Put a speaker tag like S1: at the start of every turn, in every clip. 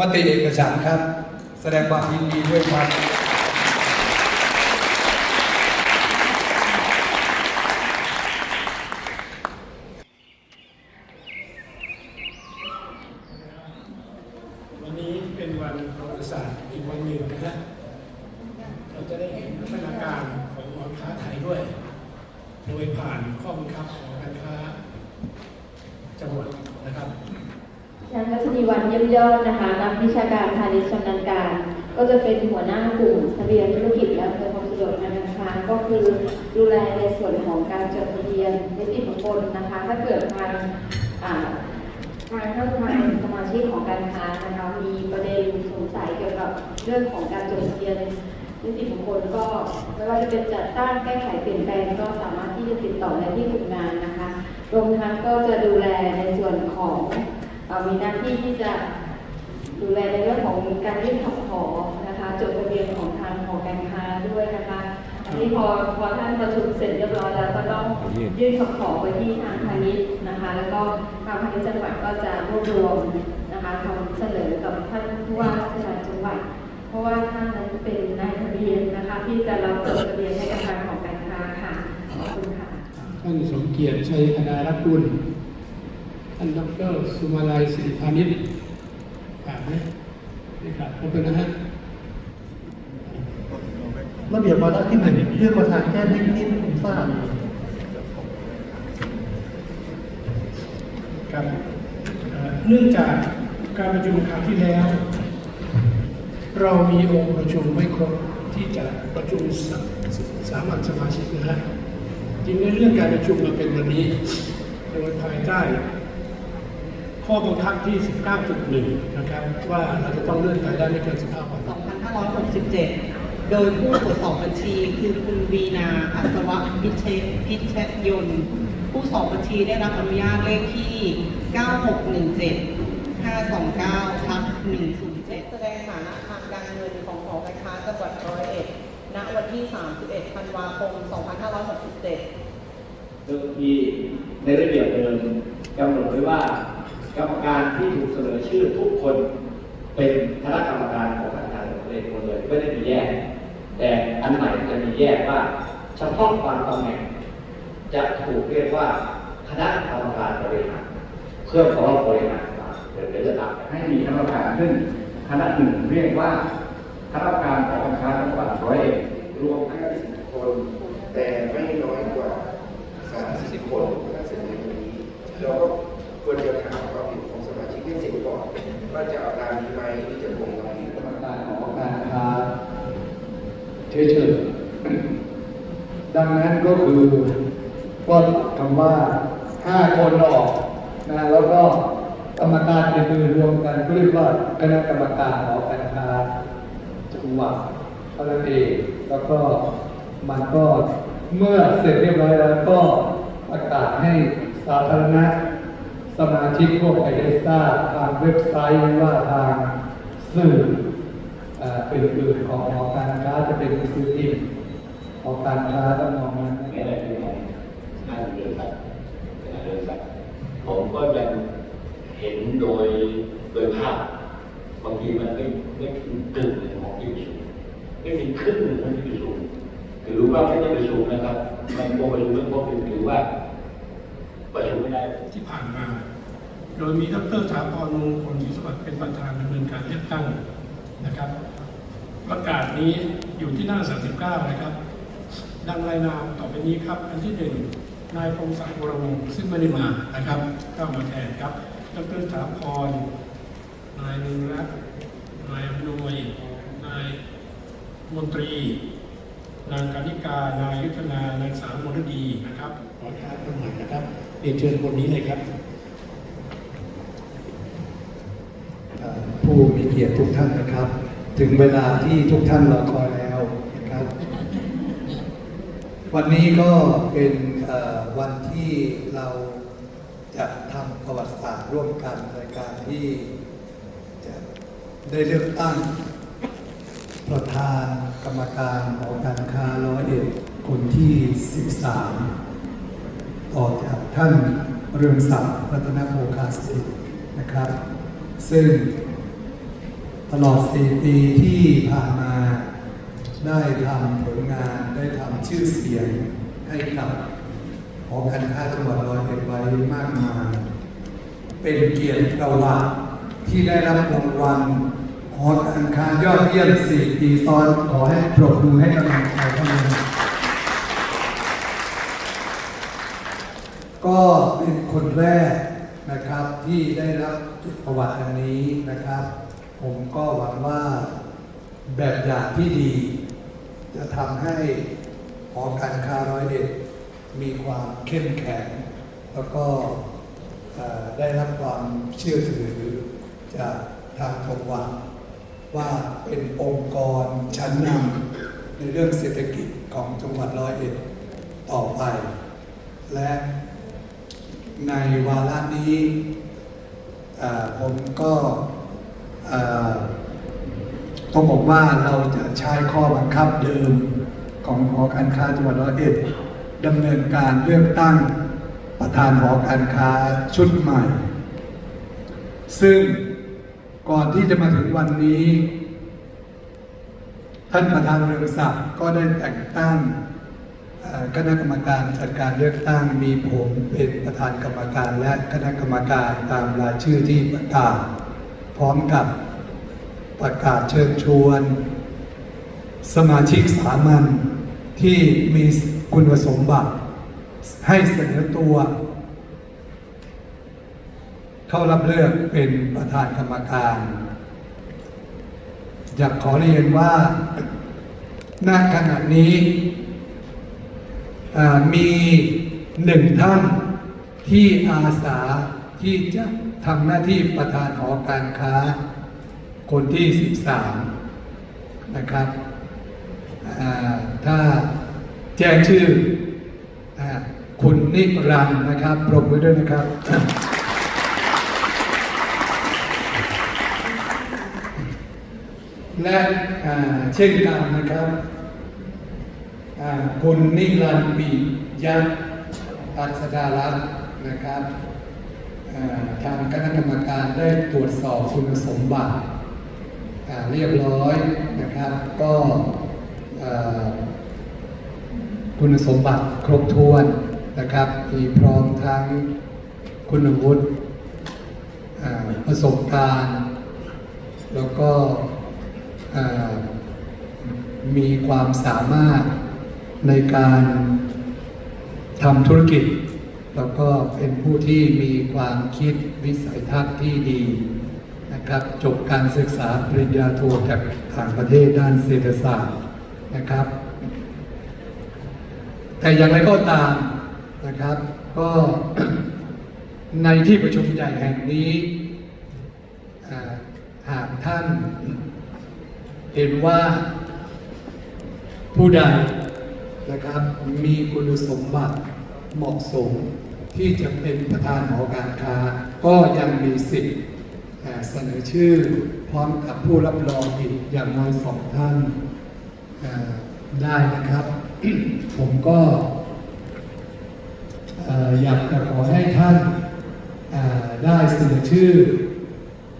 S1: มติเอกฉันท์ครับ แสดงความยินดีด้วยครับ
S2: วันนี้เป็นวันประวัติศาสตร์อีกวันหนึ่งนะฮะเราจะได้เห็นพัฒนาการของหอการค้าไทยด้วย โดยผ่านข้อบังคับของการค้าจังหวัดนะครับ
S3: ฉันรัชนีวันเยี่ยมยอดนะคะนัก วิชาการพาณิชย์ชำนาญการ ก็จะเป็นหัวหน้ากลุ่มทะเบียนธุรกิจและอำนวยความสะดวกการการค้าก็คือดูแลในส่วนของการจดทะเบียนนิติบุคคลนะคะ ถ้าเกิดทางอ่าทางท่านทางสมาชิกของการค้านะคะมีประเด็นสงสัยเกี่ยวกับเรื่องของการจดทะเบียนนิติบุคคลก็ไม่ว่าจะเป็นจัดตั้งแก้ไขเปลี่ยนแปลงก็สามารถที่จะติดต่อได้ที่กลุ่มงานนะคะ รวมทั้งก็จะดูแลในส่วนของมีหน้าที่ที่จะ ดูแลในเรื่องของการยื่นคำขอนะคะจดทะเบียนของทางหอการค้าด้วยนะคะอันนี้พอพอท่านประชุมเสร็จเรียบร้อยแล้วก็ต้องยื่นคำขอไปที่ทางพาณิชย์นะคะ แล้วก็ทางพาณิชย์จังหวัดก็จะรวบรวมนะคะทำเสนอกับท่านผู้ว่าราชการจังหวัด เพราะว่าท่านนั้นเป็นนายทะเบียนนะคะที่จะรับจดทะเบียนให้กับทางหอการค้าค่ะขอบคุณค่ะ
S2: ท่านสมเกียรติชัยคณารักกุลท่านดรสุมาลัยศิริพานิชขาดไหมไม่ขาดขอบคุณนะฮะ
S4: ระเบียบวาระที่หนึ่งเรื่องประธานแก้นิดนิดผมทราบ
S2: ครับเอ่อเนื่องจากการประชุมคราวที่แล้ว เรามีองค์ประชุมไม่ครบที่จะประชุมสาสามัญสมาชิกนะฮะจึงได้เลื่อนการประชุมมาเป็นวันนี้ โดยภายใต้ ข้อบังคับที่ 19.1 นะครับ ว่าเราจะต้องเลื่อนไปได้ไม่เกิน 15วัน
S5: 2567 โดยผู้ตรวจสอบบัญชีคือคุณวีนาอัศวะพิเชษพิเชษยนต์ผู้สอบบัญชีได้รับอนุญาตเลขที่ 9617 529ทับ107 แสดงฐานะทางการเงินของหอการค้าจังหวัดร้อยเอ็ดณวันที่ 31 ธันวาคม 2567
S6: เดิมทีในระเบียบเดิมกำหนดไว้ว่า กรรมการที่ถูกเสนอชื่อทุกคนเป็นคณะกรรมการของธนาคารของตัวเองหมดเลยไม่ได้มีแยก แต่อันใหม่จะมีแยกว่า เฉพาะความตำแหน่ง จะถูกเรียกว่าคณะกรรมการบริหารเพื่อขอบบริหารมาเดี๋ยวเดี๋ยวจะตามให้มีคณะกรรมการขึ้นคณะหนึ่งเรียกว่าคณะกรรมการของการค้าจังหวัดร้อยเอ็ดรวม20คน
S7: แต่ไม่น้อยกว่า 30 คนถ้าเสร็จใน ว่าจะเอาตามนี้ไหมหรือจะคงความเห็น
S1: กรรมการของการค้าเฉยๆดังนั้นก็คือก็คำว่าห้าคนออกนะแล้วก็กรรมการอื่นๆรวมกันก็เรียกว่าคณะกรรมการของการค้าจังหวัดเท่านั้นเองแล้วก็มันก็เมื่อเสร็จเรียบร้อยแล้วก็ประกาศให้สาธารณะ สมาชิกทั่วไปได้ทราบทางเว็บไซต์หรือว่าทางสื่อเอ่ออื่นๆของหอการค้าจะเป็นหนังสือพิมพ์หอการค้าต้องมองนั้น
S6: ไม่ได้ที่ของห้าเดือนครับห้าเดือนครับผมก็ยังเห็นโดยโดยภาพบางทีมันไม่ไม่ถึงกึ่งหนึ่งของที่ประชุมไม่มีครึ่งหนึ่งของที่ประชุมถือว่าไม่ได้ประชุมนะครับ มันโกประชุมไม่ครบถือว่า ประชุมไม่ได้
S2: ที่ผ่านมา โดยมีดรสถาพรมงคลศรีสวัสดิ์เป็นประธานดำเนินการเลือกตั้งนะครับ ประกาศนี้อยู่ที่หน้า 39 นะครับ ดังรายนามต่อไปนี้ครับ อันที่หนึ่งนายพงศักดิ์วรวงศ์ซึ่งไม่ได้มานะครับเข้ามาแทนครับดรสถาพรนายนึงรักษ์นายอำนวยนายมนตรี นางกานิกา นายยุทธนานางสาวมรดีนะครับขอทานคนใหม่นะครับ เรียนเชิญคนนี้เลยครับ
S1: ผู้มีเกียรติทุกท่านนะครับ ถึงเวลาที่ทุกท่านรอคอยแล้วนะครับ วันนี้ก็เป็นวันที่เราจะทำประวัติศาสตร์ร่วมกันในการที่จะได้เลือกตั้งประธานกรรมการหอการค้าร้อยเอ็ดคนที่ 13 ต่อจากท่านเรืองศักดิ์รัตนโภคาสถิตนะครับ ซึ่งตลอด4ปีที่ผ่านมาได้ทำผลงานได้ทำชื่อเสียงให้กับหอการค้าจังหวัดร้อยเอ็ดไว้มากมาย เป็นเกียรติประวัติที่ได้รับรางวัลหอการค้ายอดเยี่ยม4ปีซ้อนขอให้ปรบมือให้กำลังใจท่านเลย ก็เป็นคนแรกนะครับที่ได้รับประวัติอันนี้นะครับ ผมก็หวังว่าแบบอย่างที่ดี จะทำให้หอการค้าร้อยเอ็ดมีความเข้มแข็ง แล้วก็ได้รับความเชื่อถือจากทางจังหวัดว่าเป็นองค์กรชั้นนำในเรื่องเศรษฐกิจของจังหวัดร้อยเอ็ดต่อไป และ ในวาระนี้ผมก็ต้องบอกว่าเราจะใช้ข้อบังคับเดิมของหอการค้าจังหวัดร้อยเอ็ดดำเนินการเลือกตั้งประธานหอการค้าชุดใหม่ ซึ่งก่อนที่จะมาถึงวันนี้ ท่านประธานเรืองศักดิ์ก็ได้แต่งตั้ง คณะกรรมการจัดการเลือกตั้งมีผมเป็นประธานกรรมการและคณะกรรมการตามรายชื่อที่ประกาศ พร้อมกับประกาศเชิญชวน สมาชิกสามัญที่มีคุณสมบัติ ให้เสนอตัว เข้ารับเลือกเป็นประธานกรรมการ อยากขอเรียนว่าณขณะนี้ มีหนึ่งท่านที่อาสาที่จะทำหน้าที่ประธานหอการค้า คนที่ 13 นะครับถ้าแจ้งชื่ออคุณนิรันนะครับปรบมือด้วยนะครับ และเช่นกันนะครับ คุณนิรันดร์ปียักษ์อัศดารัตน์นะครับทางคณะกรรมการได้ตรวจสอบคุณสมบัติเรียบร้อยนะครับ ก็คุณสมบัติครบถ้วนนะครับมีพร้อมทั้งคุณวุฒิอ่าประสบการณ์ แล้วก็มีความสามารถ ในการทำธุรกิจ แล้วก็เป็นผู้ที่มีความคิดวิสัยทัศน์ที่ดีนะครับจบการศึกษาปริญญาโทจากต่างประเทศด้านเศรษฐศาสตร์นะครับ แต่อย่างไรก็ตามนะครับก็ในที่ประชุมใหญ่แห่งนี้หากท่านเห็นว่าผู้ใด นะครับ มีคุณสมบัติเหมาะสม ที่จะเป็นประธานหอการค้า ก็ยังมีสิทธิ์เสนอชื่อพร้อมกับผู้รับรองอีกอย่างน้อยสองท่านได้นะครับ ผมก็ออยากจะขอให้ท่านได้เสนอชื่อ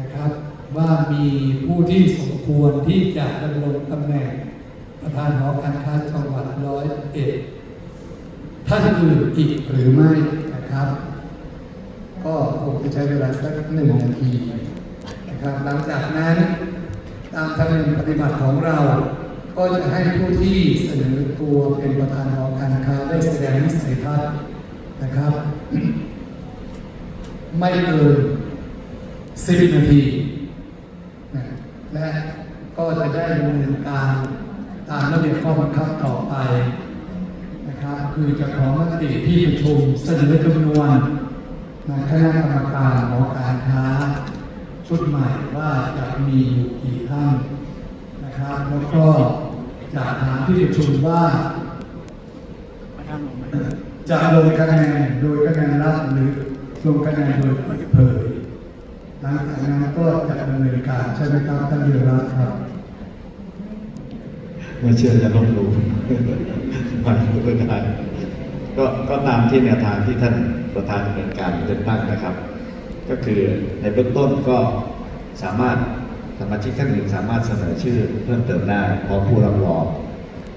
S1: นะครับ ว่ามีผู้ที่สมควรที่จะดำรงตำแหน่ง ประธานหอการค้าจังหวัดร้อยเอ็ดท่านอื่นอีกหรือไม่นะครับ ก็คงจะใช้เวลาสักหนึ่งนาทีนะครับหลังจากนั้นตามธรรมเนียมปฏิบัติของเรา ก็จะให้ผู้ที่เสนอตัวเป็นประธานหอการค้าได้แสดงวิสัยทัศน์นะครับ ไม่เกินสิบนาทีนะและก็จะได้ดำเนินการ ตามระเบียบข้อบังคับต่อไปนะครับ คือจะขอมติที่ประชุมเสนอจำนวนในคณะกรรมการหอการค้าชุดใหม่ว่าจะมีอยู่กี่ท่านนะครับ แล้วก็จะถามที่ประชุมว่า จะลงคะแนนโดยคะแนนรับหรือลงคะแนนโดยเปิดเผยหลังจากนั้นก็จะดำเนินการใช่ไหมครับท่านเดือรัตครับ
S6: ไม่เชื่อจะลบหลู่ผ่านผู้ประธานก็ก็ตามที่แนวทางที่ท่านประธานดำเนินการเลือกตั้งนะครับ ก็คือในเบื้องต้นก็สามารถสมาชิกท่านอื่นสามารถเสนอชื่อเพิ่มเติมได้พร้อมผู้รับรอง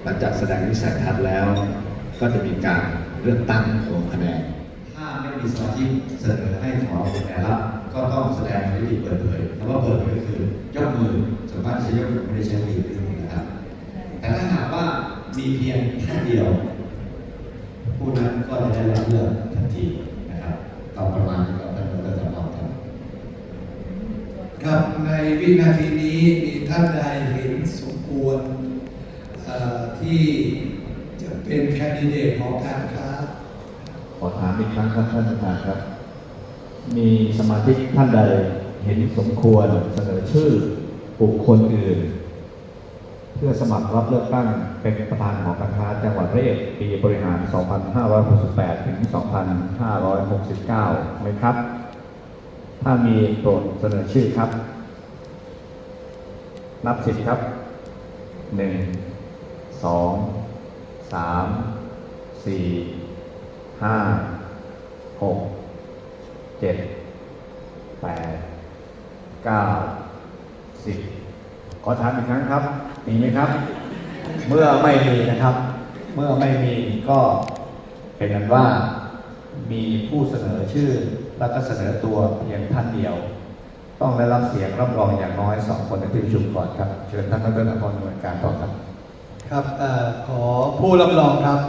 S6: หลังจากแสดงวิสัยทัศน์แล้ว ก็จะมีการเลือกตั้งลงคะแนน ถ้าไม่มีสมาชิกเสนอให้ขอคะแนนรับก็ต้องแสดงในวิธีเปิดเผยคำว่าเปิดเผยคือยกมือส่วนมากจะยกมือไม่ได้ใช้วิธีอื่นนะครับ แต่ถ้าหากว่ามีเพียงท่านเดียว ผู้นั้นก็จะได้รับเลือกทันทีนะครับต่อประมาณนี้ก็เป็นเรื่องสำคัญครับ
S1: ครับในวินาทีนี้มีท่านใดเห็นสมควรที่จะเป็นแคนดิเดตของการค้า
S8: ขอถามอีกครั้งครับท่านประธานครับ มีสมาชิกท่านใดเห็นสมควรเสนอชื่อบุคคลอื่น พื่อสมัครรับเลือกตั้งเป็นประธานหอการค้าจังหวัดร้อยเอ็ดปีบริหาร 2568 ถึง 2569ไหมครับ ถ้ามีโปรดเสนอชื่อครับ นับสิบครับหนึ่งสองสามสี่ห้าหกเจ็ดแปดเก้าสิบขอถามอีกครั้งครับ มีไหมครับ เมื่อไม่มีนะครับ เมื่อไม่มีก็เป็นนั้นว่ามีผู้เสนอชื่อแล้วก็เสนอตัวเพียงท่านเดียว ต้องได้รับเสียงรับรองอย่างน้อยสองคนในที่ประชุมก่อนครับ เชิญท่านดรนพรดำเนินการต่อครับ
S1: ครับอขอผู้รับรองครับ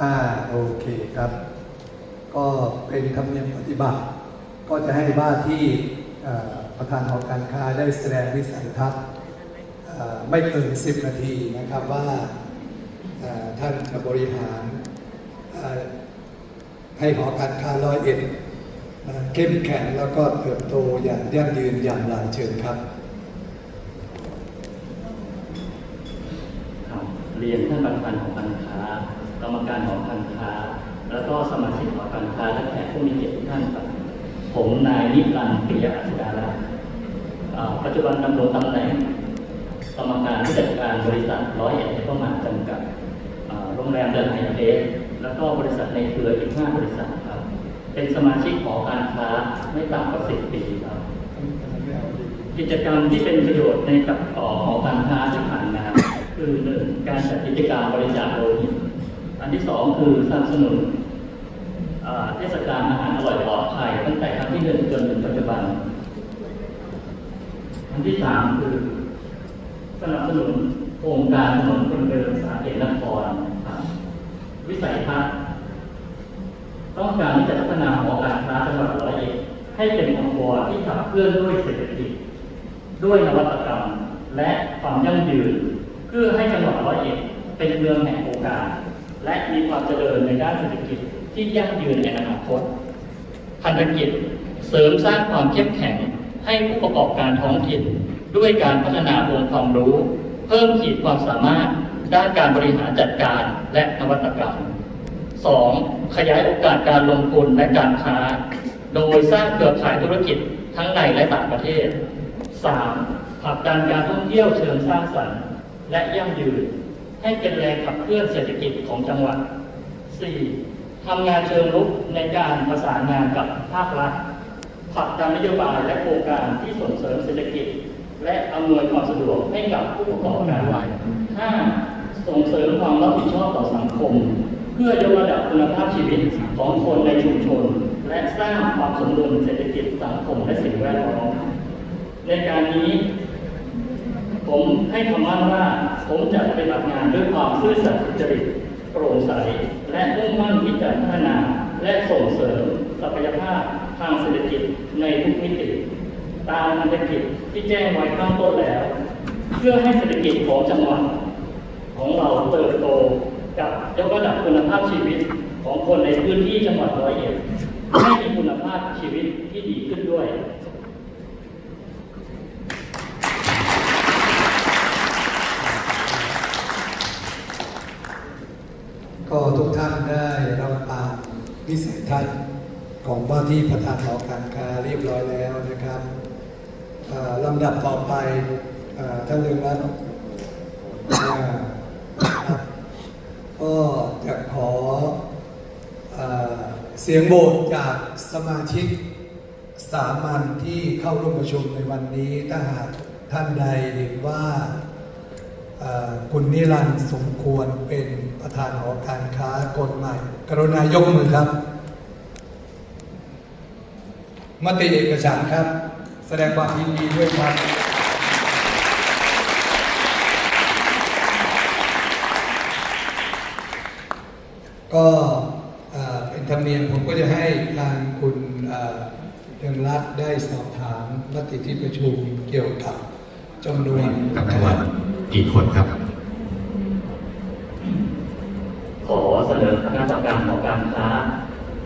S1: อ่าโอเคครับ ก็เป็นธรรมเนียมปฏิบัติ ก็จะให้ว่าที่ประธานหอการค้าได้แสดงวิสัยทัศน์ ไม่เกิน 10 นาทีนะครับว่าท่านจะบริหารให้หอการค้าร้อยเอ็ดเข้มแข็งแล้วก็เติบโตอย่างยั่งยืนอย่างไรเชิญครับ
S9: เรียนท่านประธานของการค้ากรรมการของการค้า แล้วก็สมาชิกของการค้าและแขกผู้มีเกียรติทุกท่านครับผมนายนิรันดร์ปิยอัศดาราปัจจุบันดำรงตำแหน่ง กรรมการผู้จัดการบริษัทร้อยเอ็ดเอก็มาจำกัดโรงแรมเดนไฮเทสแล้วก็บริษัทในเครืออีกห้าบริษัทครับ เป็นสมาชิกของการค้าไม่ต่ำกว่าสิบปีครับ กิจกรรมที่เป็นประโยชน์ในกับต่อของการค้าที่ผ่านมาคือหนึ่งการจัดกิจกรรมบริจาคโลหิตอันที่สองคือสนับสนุนเทศกาลอาหารอร่อยปลอดภัยตั้งแต่ครั้งที่หนึ่งจนถึงปัจจุบัน อันที่สามคือ สนับสนุนโครงการถนนคนเดินสาเกตนครครับวิสัยทัศน์ต้องการที่จะพัฒนาหอการค้าจังหวัดร้อยเอ็ดให้เป็นองค์กรที่ขับเคลื่อนด้วยเศรษฐกิจ ด้วยนวัตกรรม และความยั่งยืน เพื่อให้จังหวัดร้อยเอ็ดเป็นเมืองแห่งโอกาส และมีความเจริญในด้านเศรษฐกิจที่ยั่งยืนในอนาคตพันธกิจเสริมสร้างความเข้มแข็งให้ผู้ประกอบการท้องถิ่น ด้วยการพัฒนาองค์ความรู้ เพิ่มขีดความสามารถด้านการบริหารจัดการและนวัตกรรม 2. ขยายโอกาสการลงทุนและการค้า โดยสร้างเครือข่ายธุรกิจทั้งในและต่างประเทศ 3. ผลักดันการท่องเที่ยวเชิงสร้างสรรค์ และยั่งยืน ให้เป็นแรงขับเคลื่อนเศรษฐกิจของจังหวัด 4. ทำงานเชิงรุกในการประสานงานกับภาครัฐผลักดันนโยบายและโครงการที่ส่งเสริมเศรษฐกิจ และอำนวยความสะดวกให้กับผู้ประกอบการ 5. ส่งเสริมความรับผิดชอบต่อสังคม เพื่อยกระดับคุณภาพชีวิตของคนในชุมชน และสร้างความสมดุลเศรษฐกิจสังคมและสิ่งแวดล้อมในการนี้ ผมให้คำมั่นว่าผมจะปฏิบัติงานด้วยความซื่อสัตย์สุจริตโปร่งใส และมุ่งมั่นที่จะพัฒนาและส่งเสริมศักยภาพทางเศรษฐกิจในทุกมิติ ตามพันธกิจที่แจ้งไว้ข้างต้นแล้ว เพื่อให้เศรษฐกิจของจังหวัดของเราเติบโตกับยกระดับคุณภาพชีวิตของคนในพื้นที่จังหวัดร้อยเอ็ดให้มีคุณภาพชีวิตที่ดีขึ้นด้วย
S1: ก็ทุกท่านได้รับตามวิสัยทัศน์ของว่าที่ประธานหอการค้าเรียบร้อยแล้วนะครับ ลำดับต่อไปท่านเรืองรัตน์ก็จะขออเสียงโหวตจากสมาชิกสามัญที่เข้าร่วมประชุมในวันนี้ถ้าหากท่านใดเห็นว่าคุณนิรันดร์สมควรเป็นประธานหอการค้าคนใหม่ กรุณายกมือครับ มติเอกฉันท์ครับ แสดงความยินดีด้วยครับ ก็เอ่อเป็นธรรมเนียมผมก็จะให้ทางคุณเอ่อเรืองรัตน์ได้สอบถามมติที่ประชุมเกี่ยวกับจำนวน
S6: กับจังหวัดกี่คนครับ
S9: ขอเสนอคณะกรรมการของการค้า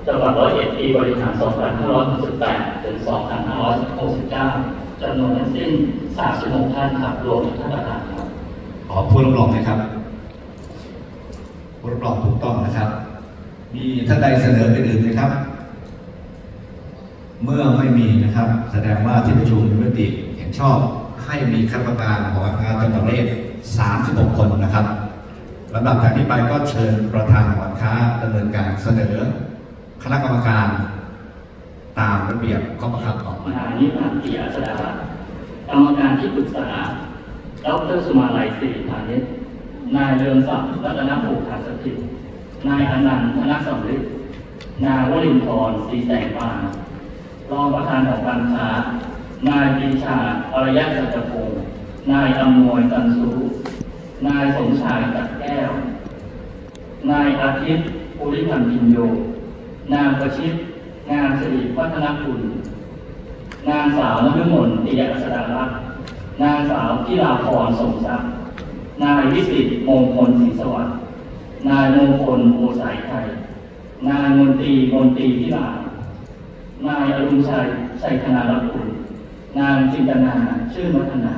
S9: จังหวัดร้อยเอ็ดปีบริหาร 2568 ถึง 2569จำนวนทั้งสิ้น 36 ท่านครับรวมท่านประธานครับ
S6: ขอผู้รับรองนะครับผู้รับรองถูกต้องนะครับ มีท่านใดเสนอเป็นอื่นไหมครับ เมื่อไม่มีนะครับ แสดงว่าที่ประชุมมีมติเห็นชอบให้มีคณะกรรมการของกาค้าจังหวัดเลข36 คนนะครับลำดับจากนี้ไปก็เชิญประธานหอค้าดำเนินการเสนอ คณะกรรมการ ตามระเบียบข้อบังคับต่อไป
S9: นายนิรันดร์ศรีอัศดากรรมการที่ปรึกษาดรสุมาลัยศรีพานิชนายเรืองศักดิ์รัตนภูขาสถิตนายอนันต์ธนสำริดนายวรินทร์ศรีแสงปานรองประธานของการค้านายปีชาอรยะสัจพงศ์นายอำนวยจันสุนายสมชายจัดแก้ว นายอาทิตย์ภูริพันธ์พินโย นางประชิตงานสิริวัฒนคุณนางสาวนฤมลติยสดารักษ์นางสาวพิลาพรสมทรัพย์นายวิสิตมงคลศรีสวัสดิ์นายมงคลโอสายไทย นายมนตรีมนตรีพิลานายอรุณชัยชัยธนาลักคุณนางจินตนาชื่อมัฒนา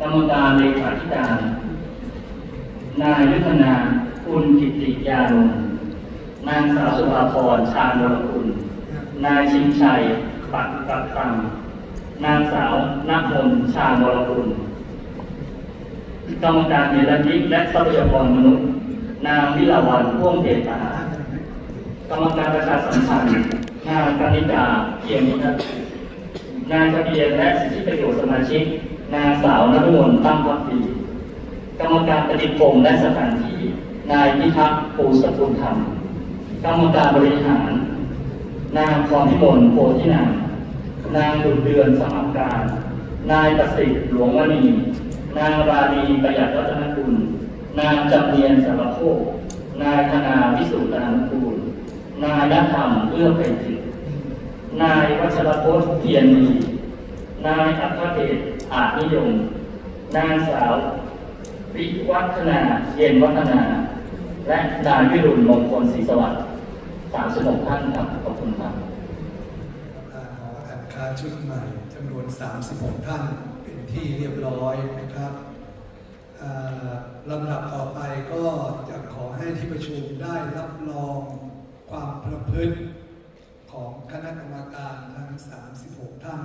S9: กรรมการเลขาธิการ นายยุทธนา คุณกิติยานนท์ นางสาวสุภาพรชาญวรคุณ นายชิงชัย ปัตตัดตังนางสาวนักมนชาญวรคุณกรรมการเนรมิตและทรัพยากรมนุษย์ นางวิลาวันพ่วงเดชากรรมการประชาสัมพันธ์นางกนิกาเพียงนิทัศน์นายทะเบียนและสิทธิประโยชน์สมาชิก นางสาวนฤมลตั้งพักดีกรรมการปฏิพงและสถานที่ นายพิทักษ์ปูสกุลธรรม กรรมการบริหาร นางพรพิมลโพธินามนางดุจเดือนสมัครการ นายประสิทธิ์หลวงวณี นางราณีประหยัดรัตนกุล นางจำเนียนสารโคกนายธนาวิสุทธานุกูล นายนธรรมเอื้อไพจิตนายวัชรพจน์เทียนมี นายอัครเดชอาจนิยม นางสาววิวัฒนาเย็นวัฒนา และนายวิรุณมงคลศรีสวัสดิ์ สามสิบหกท่านครับขอบคุณครับ
S1: ประธานหอการค้าชุดใหม่จำนวน 36 ท่านเป็นที่เรียบร้อยนะครับลำดับต่อไปก็จะขอให้ที่ประชุมได้รับรองความประพฤติของคณะกรรมการทั้ง 36 ท่าน